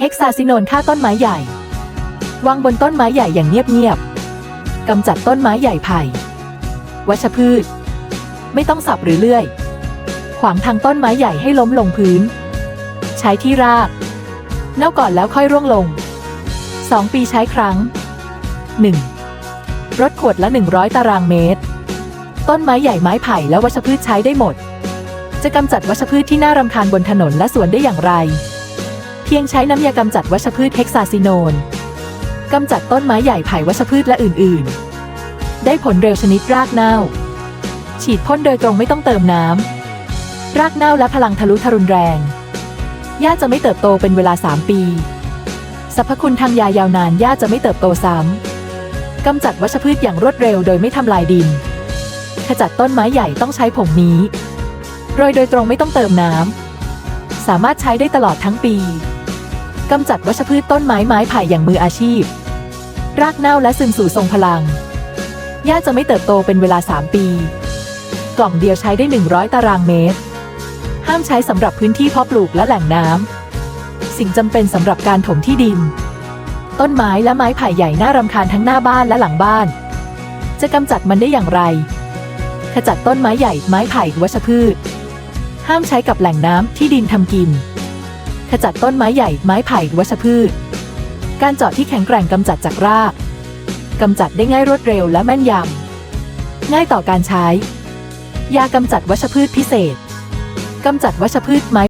เฮกซาซิโนนฆ่าต้นไม้ใหญ่ วางบนต้นไม้ใหญ่อย่างเงียบๆกำจัดต้นไม้ใหญ่ไผ่วัชพืช ไม่ต้องสับหรือเลื่อย ขวางทางต้นไม้ใหญ่ให้ล้มลงพื้น ใช้ที่รากเน่าก่อนแล้วค่อยร่วงลง 2 ปีใช้ครั้ง 1. รถขวดละ 100 ตารางเมตร ต้นไม้ใหญ่ไม้ไผ่และวัชพืชใช้ได้หมด จะกำจัดวัชพืชที่น่ารำคาญบนถนนและสวนได้อย่างไร เพียงใช้น้ำยากำจัดวัชพืชเฮกซาซิโนนกำจัดต้นไม้ใหญ่ไผ่วัชพืชและอื่น ๆ ได้ผลเร็วชนิดรากเน่า ฉีดพ่นโดยตรงไม่ต้องเติมน้ำ รากเน่าและพลังทะลุทะรุนแรงหญ้าจะไม่เติบโตเป็นเวลา 3 ปีสรรพคุณทางยายาวนานหญ้าจะไม่เติบโตซ้ำกำจัดวัชพืชอย่างรวดเร็วโดยไม่ทำลายดิน ขจัดต้นไม้ใหญ่ต้องใช้ผงนี้ โรยโดยตรงไม่ต้องเติมน้ำ สามารถใช้ได้ตลอดทั้งปี กำจัดวัชพืชต้นไม้ไม้ไผ่อย่างมืออาชีพ รากเน่าและซึมสู่ทรงพลังหญ้าจะไม่เติบโตเป็นเวลา 3 ปี กล่องเดียวใช้ได้ 100 ตารางเมตร ห้ามใช้สำหรับพื้นที่เพาะปลูกและแหล่งน้ำ สิ่งจำเป็นสำหรับการถมที่ดิน ต้นไม้และไม้ไผ่ใหญ่น่ารำคาญทั้งหน้าบ้านและหลังบ้าน จะกำจัดมันได้อย่างไร ขจัดต้นไม้ใหญ่ไม้ไผ่วัชพืช ห้ามใช้กับแหล่งน้ำที่ดินทำกิน ขจัดต้นไม้ใหญ่ไม้ไผ่วัชพืช การเจาะที่แข็งแกร่งกำจัดจากรากกำจัดได้ง่ายรวดเร็วและแม่นยำ ง่ายต่อการใช้ ยากำจัดวัชพืชพิเศษ กำจัดวัชพืชไม้